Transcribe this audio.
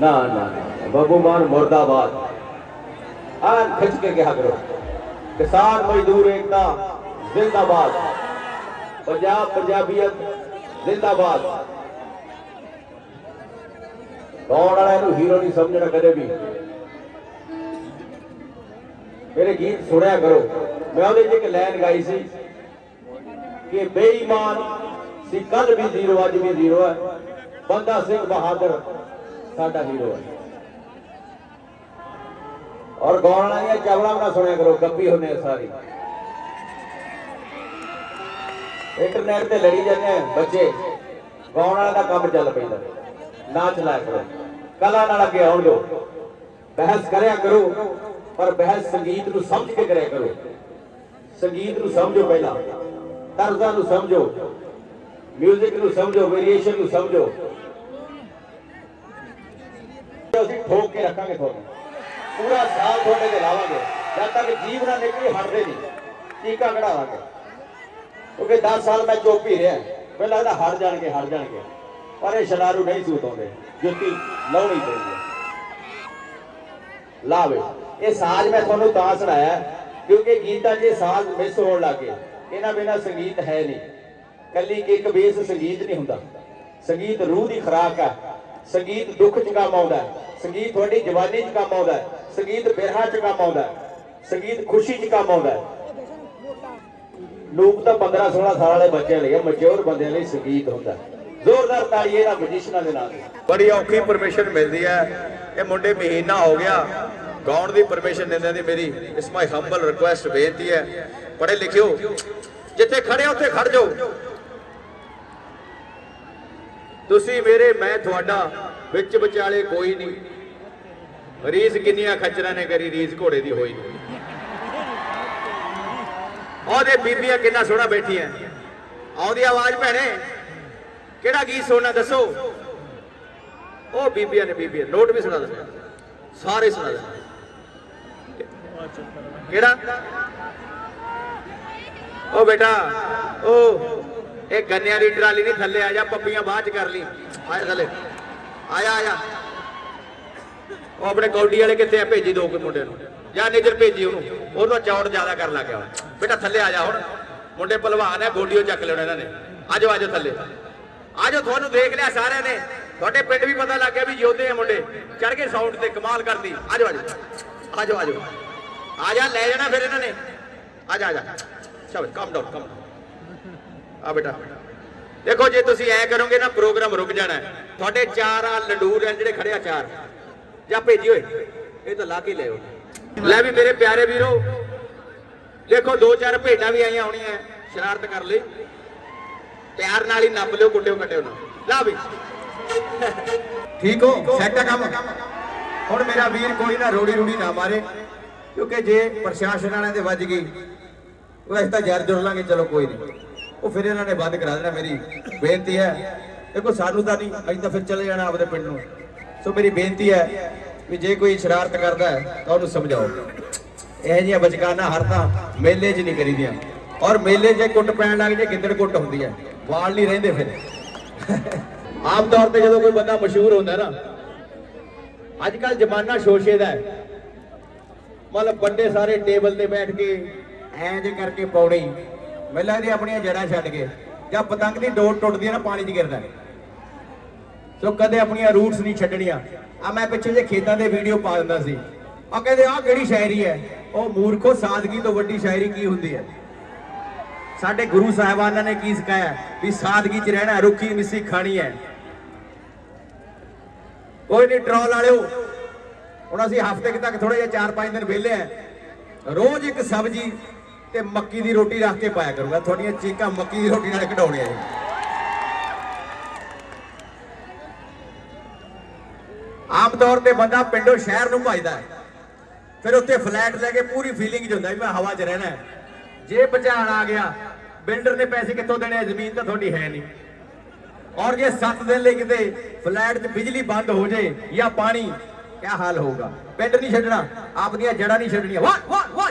ਨਾ ਨਾ ਨਾ, ਬੱਬੂ ਮਾਨ ਮੁਰਦਾਬਾਦ। ਆਨ ਖਿੱਚ ਕੇ ਕਿਹਾ ਕਰੋ ਕਿਸਾਨ ਮਜ਼ਦੂਰ ਏਕਤਾ ਜ਼ਿੰਦਾਬਾਦ। ਪੰਜਾਬ ਗਾਉਣ ਵਾਲਿਆਂ ਨੂੰ ਹੀਰੋ ਨਹੀਂ ਸਮਝਣਾ ਕਦੇ ਵੀ? ਮੇਰੇ ਗੀਤ ਸੁਣਿਆ ਕਰੋ। ਮੈਂ ਉਹਦੇ 'ਚ ਇੱਕ ਲਾਈਨ ਗਾਈ ਸੀ ਕਿ ਬੇਈਮਾਨ ਸੀ ਕੱਲ ਵੀ ਜ਼ੀਰੋ ਅੱਜ ਵੀ ਜ਼ੀਰੋ ਹੈ। ਬੰਦਾ ਸਿੰਘ ਬਹਾਦਰ ਸਾਡਾ ਹੀਰੋ ਹੈ ਔਰ ਗਾਉਣ ਵਾਲੀਆਂ ਚਾਵਲਾਂ ਨਾ ਸੁਣਿਆ ਕਰੋ, ਗੱਪੀ ਹੁੰਦੇ ਸਾਰੀ। ਇੰਟਰਨੈਟ ਤੇ ਲੜੀ ਜਾਂਦੇ ਆ ਬੱਚੇ, ਗਾਉਣ ਵਾਲਾ ਦਾ ਕੰਮ ਚੱਲ ਪੈਂਦਾ। ਨਾ ਚਲਾਇਆ ਕਰੋ। ਕਲਾ ਨਾਲ ਅੱਗੇ ਆਉਣ ਦਿਓ। ਬਹਿਸ ਕਰਿਆ ਕਰੋ, ਪਰ ਬਹਿਸ ਸੰਗੀਤ ਨੂੰ ਸਮਝ ਕੇ ਕਰਿਆ ਕਰੋ। ਸੰਗੀਤ ਨੂੰ ਸਮਝੋ ਪਹਿਲਾਂ। ਤਰਜ਼ਾਂ ਨੂੰ ਸਮਝੋ। ਮਿਊਜ਼ਿਕ ਨੂੰ ਸਮਝੋ ਵੇਰੀਏਸ਼ਨ ਨੂੰ ਸਮਝੋ। ਅਸੀਂ ਠੋਕ ਕੇ ਰੱਖਾਂਗੇ ਤੁਹਾਨੂੰ। ਪੂਰਾ ਸਾਲ ਤੁਹਾਡੇ ਤੇ ਲਾਵਾਂਗੇ। ਜਦ ਤੱਕ ਜੀਵ ਨਾ ਨਿਕਲੀ, ਹਟਦੇ ਨਹੀਂ। ਟੀਕਾ ਕਢਾਵਾਂਗੇ। ਕਿਉਂਕਿ 10 ਸਾਲ ਮੈਂ ਚੁੱਪ ਰਿਹਾ। ਮੈਨੂੰ ਲੱਗਦਾ ਹਟ ਜਾਣਗੇ ਹਟ ਜਾਣਗੇ। ਪਰ ਇਹ ਸ਼ਰਾਰੂ ਨਹੀਂ ਸੂਤ ਆਉਂਦੇ। ਜੁੱਤੀ ਲਾਉਣੀ ਪੈਂਦੀ ਹੈ। ਲਾਵੇ ਇਹ ਸਾਜ਼ ਮੈਂ ਤੁਹਾਨੂੰ ਤਾਂ ਸੁਣਾਇਆ, ਕਿਉਂਕਿ ਗੀਤਾਂ 'ਚ ਇਹ ਸਾਜ਼ ਮਿਸ ਹੋਣ ਲੱਗੇ ਇਹਨਾਂ ਬਿਨਾਂ ਸੰਗੀਤ ਹੈ ਨਹੀਂ। ਕੱਲੀ ਇੱਕ ਬੇਸ ਸੰਗੀਤ ਨਹੀਂ ਹੁੰਦਾ। ਸੰਗੀਤ ਰੂਹ ਦੀ ਖੁਰਾਕ ਹੈ। ਸੰਗੀਤ ਦੁੱਖ 'ਚ ਕੰਮ ਆਉਂਦਾ ਹੈ। ਸੰਗੀਤ ਤੁਹਾਡੀ ਜਵਾਨੀ 'ਚ ਕੰਮ ਆਉਂਦਾ ਹੈ। ਸੰਗੀਤ ਬਿਰਹਾ 'ਚ ਕੰਮ ਆਉਂਦਾ ਹੈ। ਸੰਗੀਤ ਖੁਸ਼ੀ 'ਚ ਕੰਮ ਆਉਂਦਾ ਹੈ। ਲੋਕ ਤਾਂ 15 16 ਸਾਲ ਵਾਲੇ ਬੱਚਿਆਂ ਲਈ ਮੈਚੁਰ ਬੰਦਿਆਂ ਲਈ ਸੰਗੀਤ ਹੁੰਦਾ ਜ਼ੋਰਦਾਰ ਤਾੜੀ ਇਹਨਾਂ ਮਜੀਸ਼ਨਾਂ ਦੇ ਨਾਲ। ਬੜੀ ਔਖੀ ਪਰਮਿਸ਼ਨ ਮਿਲਦੀ ਹੈ। ਇਹ ਮੁੰਡੇ ਮਹੀਨਾ ਹੋ ਗਿਆ। ਗਾਉਣ ਦੀ ਪਰਮਿਸ਼ਨ ਦਿੰਦੇ ਦੀ ਮੇਰੀ। ਇਸ ਮਾਈ ਹੰਬਲ ਰਿਕੁਐਸਟ ਬੇਨਤੀ ਹੈ। ਪੜੇ ਲਿਖਿਓ। ਜਿੱਥੇ ਖੜੇ ਉੱਥੇ ਖੜ ਜਾਓ। ਤੁਸੀਂ ਮੇਰੇ ਮੈਂ ਤੁਹਾਡਾ ਵਿੱਚ ਵਿਚਾਲੇ ਕੋਈ ਨਹੀਂ। ਰੀਸ ਕਿੰਨੀਆਂ ਖੱਚਰਾਂ ਨੇ ਕਰੀ, ਰੀਸ ਘੋੜੇ ਦੀ ਹੋਈ। ਉਹਦੇ ਬੀਬੀਆਂ ਕਿੰਨਾ ਸੋਹਣਾ ਬੈਠੀਆਂ। ਆਉਂਦੀ ਆਵਾਜ਼ ਭੈਣੇ, ਕਿਹੜਾ ਗੀਤ ਸੁਣਨਾ ਦੱਸੋ? ਉਹ ਬੀਬੀਆਂ ਨੇ ਬੀਬੀਆਂ, ਨੋਟ ਵੀ ਸੁਣਾ ਦਿੰਦੇ ਸਾਰੇ ਸੁਣਾ ਦਿੰਦੇ ਕਿਹੜਾ? ਉਹ ਬੇਟਾ, ਉਹ ਇਹ ਗੰਨਿਆਂ ਦੀ ਟਰਾਲੀ ਨਹੀਂ, ਥੱਲੇ ਆ ਜਾ, ਪੱਪੀਆਂ ਬਾਅਦ ਚ ਕਰ ਲਈ। ਆਇਆ ਥੱਲੇ। ਆਇਆ ਆਇਆ। ਉਹ ਆਪਣੇ ਕੌਡੀ ਵਾਲੇ ਕਿੱਥੇ ਆ? ਭੇਜੀ ਦੋ ਕੇ ਮੁੰਡੇ ਨੂੰ। ਜਾਂ ਨਿਜਰ ਭੇਜੀ ਉਹਨੂੰ। ਉਹਨੂੰ ਚੌੜ ਜ਼ਿਆਦਾ ਕਰਨ ਲੱਗ ਗਿਆ ਬੇਟਾ, ਥੱਲੇ ਆ ਜਾ ਹੁਣ। ਮੁੰਡੇ ਭਲਵਾਨ ਹੈ ਗੋਡੀਓ ਚੱਕ ਲੈਣਾ ਇਹਨਾਂ ਨੇ। ਆਜੋ ਆਜੋ ਥੱਲੇ। ਆਜੋ, ਤੁਹਾਨੂੰ ਦੇਖ ਲਿਆ ਸਾਰਿਆਂ ਨੇ। ਤੁਹਾਡੇ ਪਿੰਡ ਵੀ ਪਤਾ ਲੱਗ ਗਿਆ ਵੀ ਯੋਧੇ ਆ ਮੁੰਡੇ। ਚੜ ਕੇ ਸਾਊਂਡ ਤੇ ਕਮਾਲ ਕਰਦੀ। ਆਜੋ ਆਜੋ। ਆਜੋ ਆਜੋ। ਆ ਜਾ, ਲੈ ਜਾਣਾ ਫਿਰ ਇਹਨਾਂ ਨੇ। ਆ ਜਾ ਆ ਜਾ। ਸ਼ਾਬਾਸ਼ ਕਮ ਡਾਊਨ ਕਮ ਆ ਬੇਟਾ। ਦੇਖੋ, ਜੇ ਤੁਸੀਂ ਐ ਕਰੋਗੇ ਨਾ, ਪ੍ਰੋਗਰਾਮ ਰੁਕ ਜਾਣਾ ਤੁਹਾਡੇ ਚਾਰ ਆ ਲਡੂਰ ਆ ਜਿਹੜੇ ਖੜੇ ਆ, ਚਾਰ। ਜਾਂ ਭੇਜੀ ਓਏ, ਇਹ ਤਾਂ ਲਾ ਕੇ ਲਿਓ ਲੈ ਵੀ ਮੇਰੇ ਪਿਆਰੇ ਵੀਰੋ। ਦੇਖੋ, ਦੋ ਚਾਰ ਭੇਡਾਂ ਵੀ ਆਈਆਂ ਹੋਣੀਆਂ ਸ਼ਰਾਰਤ ਕਰ ਲਈ। ਪਿਆਰ ਨਾਲ ਹੀ ਨੱਪ ਲਿਓ, ਕੁੱਟਿਓ, ਕੱਟਿਓ ਨਾ। ਲਾ ਵੀ। ਠੀਕ ਹੋ, ਸੈੱਟ ਆ ਕੰਮ। ਹੁਣ ਮੇਰਾ ਵੀਰ ਕੋਈ ਨਾ ਰੋੜੀ ਰੂੜੀ ਨਾ ਮਾਰੇ, ਕਿਉਂਕਿ ਜੇ ਪ੍ਰਸ਼ਾਸਨ ਵਾਲਿਆਂ ਦੇ ਵੱਜ ਗਈ ਉਹ ਅਸੀਂ ਤਾਂ ਜਰ ਜੁੜ ਲਾਂਗੇ, ਚਲੋ ਕੋਈ ਨਹੀਂ। ਉਹ ਫਿਰ ਇਹਨਾਂ ਨੇ ਬੰਦ ਕਰਾ ਦੇਣਾ, ਮੇਰੀ ਬੇਨਤੀ ਹੈ। ਦੇਖੋ, ਸਾਨੂੰ ਤਾਂ ਨਹੀਂ, ਅਸੀਂ ਤਾਂ ਫਿਰ ਚਲੇ ਜਾਣਾ ਆਪਦੇ ਪਿੰਡ ਨੂੰ। ਸੋ ਮੇਰੀ ਬੇਨਤੀ ਹੈ ਵੀ ਜੇ ਕੋਈ ਸ਼ਰਾਰਤ ਕਰਦਾ ਹੈ, ਤਾਂ ਉਹਨੂੰ ਸਮਝਾਓ। ਇਹ ਜਿਹੀਆਂ ਬਚਕਾਨਾ ਹਰ ਤਾਂ ਮੇਲੇ 'ਚ ਨਹੀਂ ਕਰੀਦੀਆਂ। ਔਰ ਮੇਲੇ 'ਚ ਕੁੱਟ ਪੈਣ ਲੱਗ ਜੇ, ਗਿੱਦੜ ਕੁੱਟ ਹੁੰਦੀ ਹੈ। ਵਾਲ ਨਹੀਂ ਰਹਿੰਦੇ ਫਿਰ। ਆਮ ਤੌਰ ਤੇ ਜਦੋਂ ਕੋਈ ਬੰਦਾ ਮਸ਼ਹੂਰ ਹੁੰਦਾ ਨਾ ਅੱਜ ਕੱਲ ਜ਼ਮਾਨਾ ਸ਼ੋਸ਼ੇ ਦਾ ਹੈ। ਮਤਲਬ ਵੱਡੇ ਸਾਰੇ ਟੇਬਲ ਤੇ ਬੈਠ ਕੇ ਐਂ ਜੇ ਕਰਕੇ ਪੌੜੀ ਮੈਨੂੰ ਲੱਗਦੀ ਆਪਣੀਆਂ ਜੜਾਂ ਛੱਡ ਕੇ, ਜਾਂ ਪਤੰਗ ਦੀ ਡੋਰ ਟੁੱਟਦੀ ਹੈ ਨਾ, ਪਾਣੀ 'ਚ ਗਿਰਦਾ ਸੋ ਕਦੇ ਆਪਣੀਆਂ ਰੂਟਸ ਨਹੀਂ ਛੱਡਣੀਆਂ। ਆ ਮੈਂ ਪਿੱਛੇ ਜੇ ਖੇਤਾਂ ਦੇ ਵੀਡੀਓ ਪਾ ਦਿੰਦਾ ਸੀ। ਆ ਕਹਿੰਦੇ ਆ ਕਿਹੜੀ ਸ਼ਾਇਰੀ ਹੈ? ਉਹ ਮੂਰਖੋ ਸਾਦਗੀ ਤੋਂ ਵੱਡੀ ਸ਼ਾਇਰੀ ਕੀ ਹੁੰਦੀ ਹੈ? ਸਾਡੇ ਗੁਰੂ ਸਾਹਿਬਾਨਾਂ ਨੇ ਕੀ ਸਿਖਾਇਆ? ਵੀ ਸਾਦਗੀ 'ਚ ਰਹਿਣਾ, ਰੁੱਖੀ ਮਿੱਸੀ ਖਾਣੀ ਹੈ। ਕੋਈ ਨਹੀਂ ਟਰੋਲ ਵਾਲਿਓ, ਹੁਣ ਅਸੀਂ ਹਫ਼ਤੇ ਤੱਕ ਥੋੜਾ ਜਿਹਾ 4-5 ਦਿਨ ਵਿਹਲੇ ਆ। ਰੋਜ਼ ਇੱਕ ਸਬਜ਼ੀ ਤੇ ਮੱਕੀ ਦੀ ਰੋਟੀ ਰੱਖ ਕੇ ਪਾਇਆ ਕਰੂੰਗਾ। ਤੁਹਾਡੀਆਂ ਚੀਕਾਂ ਮੱਕੀ ਦੀ ਰੋਟੀ ਨਾਲ ਕਢਾਉਣੀਆਂ ਜੀ। ਆਮ ਤੌਰ ਤੇ ਬੰਦਾ ਪਿੰਡੋਂ ਸ਼ਹਿਰ ਨੂੰ ਭਜਦਾ ਹੈ। ਫਿਰ ਉੱਥੇ ਫਲੈਟ ਲੈ ਕੇ ਪੂਰੀ ਫੀਲਿੰਗ ਚ ਹੁੰਦਾ ਵੀ ਮੈਂ ਹਵਾ 'ਚ ਰਹਿਣਾ ਹੈ। ਜੇ ਭਜਾਣ ਆ ਗਿਆ, ਬਿਲਡਰ ਨੇ ਪੈਸੇ ਕਿੱਥੋਂ ਦੇਣੇ ਆ? ਜ਼ਮੀਨ ਤਾਂ ਤੁਹਾਡੀ ਹੈ ਨਹੀਂ। ਔਰ ਜੇ 7 ਦਿਨ ਲਈ ਕਿਤੇ ਫਲੈਟ 'ਚ ਬਿਜਲੀ ਬੰਦ ਹੋ ਜੇ ਜਾਂ ਪਾਣੀ ਕੀ ਹਾਲ ਹੋਊਗਾ? ਪਿੰਡ ਨਹੀਂ ਛੱਡਣਾ ਆਪਦੀਆਂ ਜੜਾਂ ਨਹੀਂ ਛੱਡਣੀਆਂ। ਵਾਹ ਵਾਹ ਵਾਹ